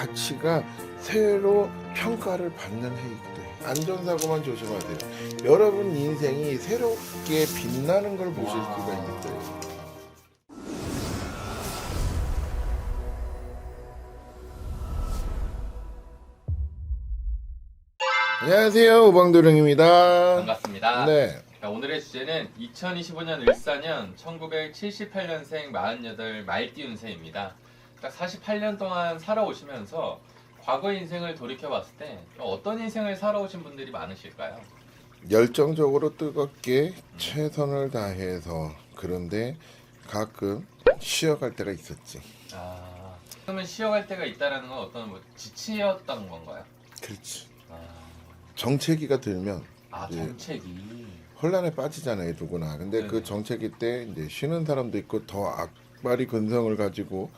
가치가 새로 평가를 받는 해이기도 해요. 안전사고만 조심하세요. 여러분 인생이 새롭게 빛나는 걸 보실 수가 있어요. 안녕하세요. 오방도령입니다. 반갑습니다. 네. 자, 오늘의 주제는 2025년 을사년 1978년생 48 말띠 운세입니다. 딱 48년 동안 살아오시면서 과거 인생을 돌이켜 봤을 때 어떤 인생을 살아오신 분들이 많으실까요? 열정적으로 뜨겁게 최선을 다해서 그런데 가끔 쉬어갈 때가 있었지. 아, 그러면 쉬어갈 때가 있다라는 건 어떤 뭐 지치였던 건가요? 그렇지. 아, 정체기가 들면 아 예. 정책이 혼란에 빠지잖아요 누구나. 근데 그 네네. 정체기 때 이제 쉬는 사람도 있고 더 악발이 근성을 가지고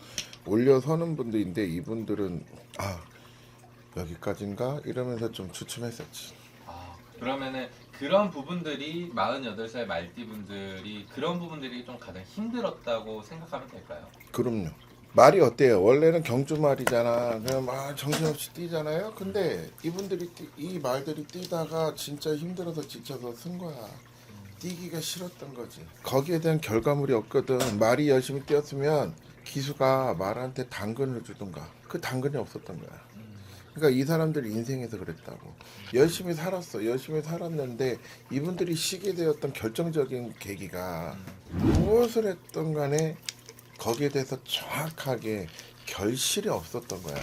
올려서는 분들인데 이분들은 아 여기까지인가 이러면서 좀 주춤했었지. 아, 그러면은 그런 부분들이 48살 말띠 분들이 그런 부분들이 좀 가장 힘들었다고 생각하면 될까요? 그럼요. 말이 어때요? 원래는 경주 말이잖아. 그냥 막 정신없이 뛰잖아요. 근데 이분들이 뛰- 이 말들이 뛰다가 진짜 힘들어서 지쳐서 쓴 거야. 뛰기가 싫었던 거지. 거기에 대한 결과물이 없거든. 말이 열심히 뛰었으면 기수가 말한테 당근을 주던가. 그 당근이 없었던 거야. 그러니까 이 사람들 인생에서 그랬다고. 열심히 살았어. 열심히 살았는데 이분들이 쉬게 되었던 결정적인 계기가 무엇을 했던 간에 거기에 대해서 정확하게 결실이 없었던 거야.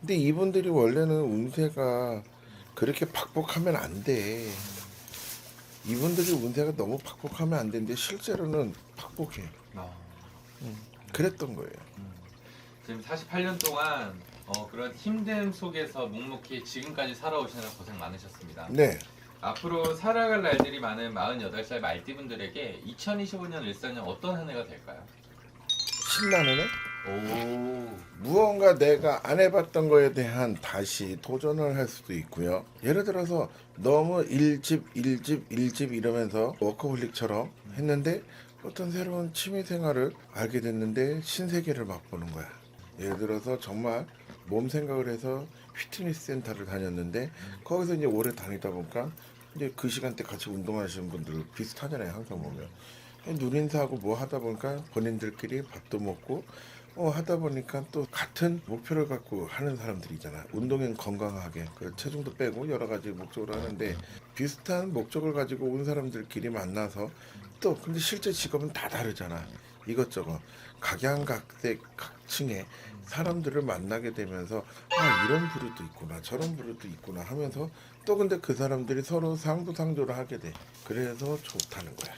근데 이분들이 원래는 운세가 그렇게 팍팍하면 안 돼. 이분들이 운세가 너무 팍팍하면 안 되는데 실제로는 팍팍해. 아. 그랬던 거예요. 지금 48년 동안 어, 그런 힘듦 속에서 묵묵히 지금까지 살아오시는 고생 많으셨습니다. 네. 앞으로 살아갈 날들이 많은 48살 말띠분들에게 2025년 일사년 어떤 한 해가 될까요? 신나는 애? 오, 무언가 내가 안 해봤던 거에 대한 다시 도전을 할 수도 있고요. 예를 들어서 너무 일집 일집 일집 이러면서 워커홀릭처럼 했는데 어떤 새로운 취미 생활을 알게 됐는데 신세계를 맛보는 거야. 예를 들어서 정말 몸 생각을 해서 피트니스 센터를 다녔는데 거기서 이제 오래 다니다 보니까 이제 그 시간대 같이 운동하시는 분들 비슷하잖아요 항상 보면 누린사하고 뭐 하다 보니까 본인들끼리 밥도 먹고 어 하다 보니까 또 같은 목표를 갖고 하는 사람들이잖아. 운동은 건강하게 그 체중도 빼고 여러 가지 목적으로 하는데 비슷한 목적을 가지고 온 사람들끼리 만나서 또 근데 실제 직업은 다 다르잖아. 이것저것 각양각색 각층의 사람들을 만나게 되면서 아 이런 부류도 있구나 저런 부류도 있구나 하면서 또 근데 그 사람들이 서로 상부상조를 하게 돼. 그래서 좋다는 거야.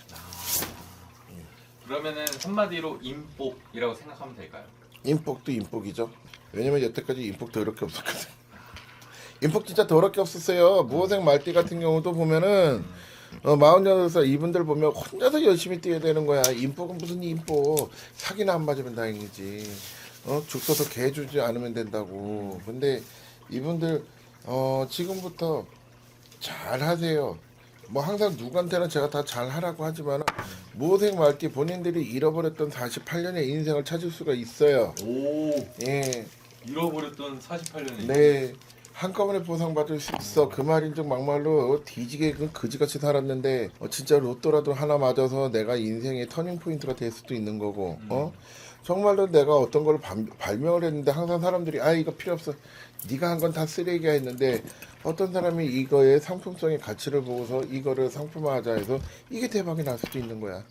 그러면은 한마디로 인복이라고 생각하면 될까요? 인복도 인복이죠. 왜냐면 여태까지 인복 더럽게 없었거든. 인복 진짜 더럽게 없었어요. 무호생 말띠 같은 경우도 보면은 어, 48살 이분들 보면 혼자서 열심히 뛰어야 되는 거야. 인복은 무슨 인복. 사기나 안 맞으면 다행이지. 어, 죽 써서 개 주지 않으면 된다고. 근데 이분들 어, 지금부터 잘 하세요. 뭐 항상 누구한테나 제가 다 잘 하라고 하지만 무호생 말띠 본인들이 잃어버렸던 48년의 인생을 찾을 수가 있어요. 오, 예, 잃어버렸던 48년이. 네. 한꺼번에 보상받을 수 있어. 그 말인즉 막말로 어, 뒤지게 그 그지같이 살았는데 어, 진짜 로또라도 하나 맞아서 내가 인생의 터닝 포인트가 될 수도 있는 거고. 어? 정말로 내가 어떤 걸 반- 발명을 했는데 항상 사람들이 아 이거 필요 없어. 네가 한 건 다 쓰레기야 했는데 어떤 사람이 이거의 상품성의 가치를 보고서 이거를 상품화하자 해서 이게 대박이 날 수도 있는 거야.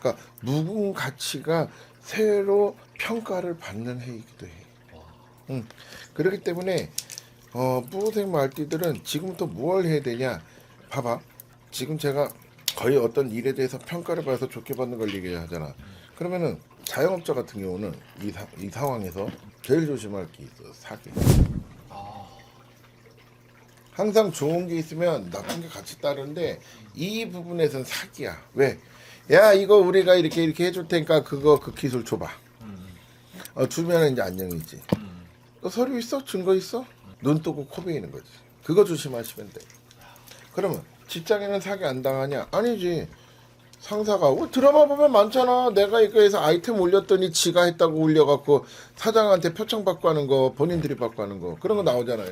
그러니까 묵은 가치가 새로 평가를 받는 해이기도 해. 응. 그렇기 때문에 어, 뿌생 말띠들은 지금부터 뭘 해야 되냐? 봐봐. 지금 제가 거의 어떤 일에 대해서 평가를 받아서 좋게 받는 걸 얘기하잖아. 그러면은 자영업자 같은 경우는 이, 사, 이 상황에서 제일 조심할 게 있어. 사기. 아, 항상 좋은 게 있으면 나쁜 게 같이 따르는데 이 부분에선 사기야. 왜? 야 이거 우리가 이렇게 이렇게 해줄 테니까 그거 그 기술 줘봐. 음, 어, 주면은 이제 안녕이지. 음. 너 서류 있어? 증거 있어? 눈 뜨고 코 베이는 거지. 그거 조심하시면 돼. 그러면 직장에는 사기 안 당하냐? 아니지. 상사가 어, 드라마 보면 많잖아. 내가 이거에서 아이템 올렸더니 지가 했다고 올려갖고 사장한테 표창 받고 하는 거 본인들이 받고 하는 거 그런 거 나오잖아요.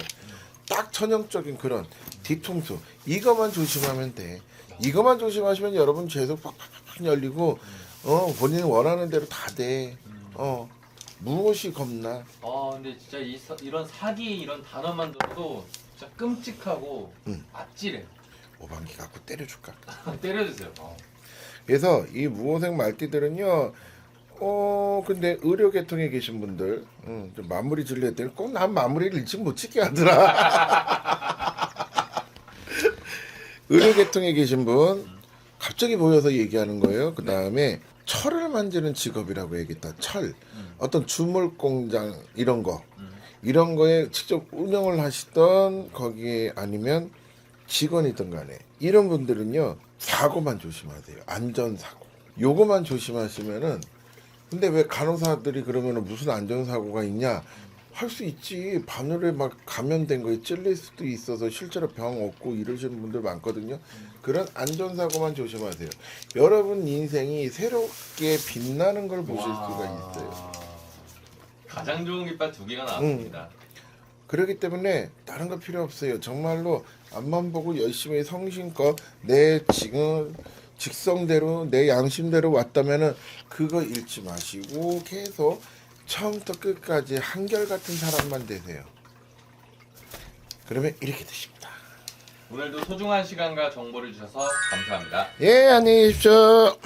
딱 전형적인 그런 뒤통수 이것만 조심하면 돼. 이것만 조심하시면 여러분 계속 팍팍팍 열리고 어 본인 원하는 대로 다 돼. 어 무엇이 겁나? 아 근데 진짜 이, 사- 이런 사기 이런 단어만 들어도 진짜 끔찍하고 음. 아찔해요. 오방기 갖고 때려줄까? 때려주세요. 어. 그래서 이 무호생 말띠들은요. 어 근데 의료 계통에 계신 분들 음, 좀 마무리 질려 했더니 꼭난 마무리를 일찍 못 찍게 하더라. 의료 계통에 계신 분 갑자기 보여서 얘기하는 거예요. 그 다음에 철을 만지는 직업이라고 얘기했다. 철. 어떤 주물 공장 이런 거. 이런 거에 직접 운영을 하시던 거기에 아니면 직원이든 간에. 이런 분들은요 사고만 조심하세요. 안전사고. 요거만 조심하시면은 근데 왜 간호사들이 그러면은 무슨 안전사고가 있냐 할 수 있지. 바늘에 막 감염된 거에 찔릴 수도 있어서 실제로 병 얻고 이러시는 분들 많거든요. 그런 안전사고만 조심하세요. 여러분 인생이 새롭게 빛나는 걸 보실 수가 있어요. 가장 좋은 깃발 두 개가 나왔습니다. 그렇기 때문에 다른 거 필요 없어요. 정말로 앞만 보고 열심히 성심껏 내 지금 직성대로 내 양심대로 왔다면은 그거 잃지 마시고 계속 처음부터 끝까지 한결같은 사람만 되세요. 그러면 이렇게 되십니다. 오늘도 소중한 시간과 정보를 주셔서 감사합니다. 예, 안녕히 계십시오.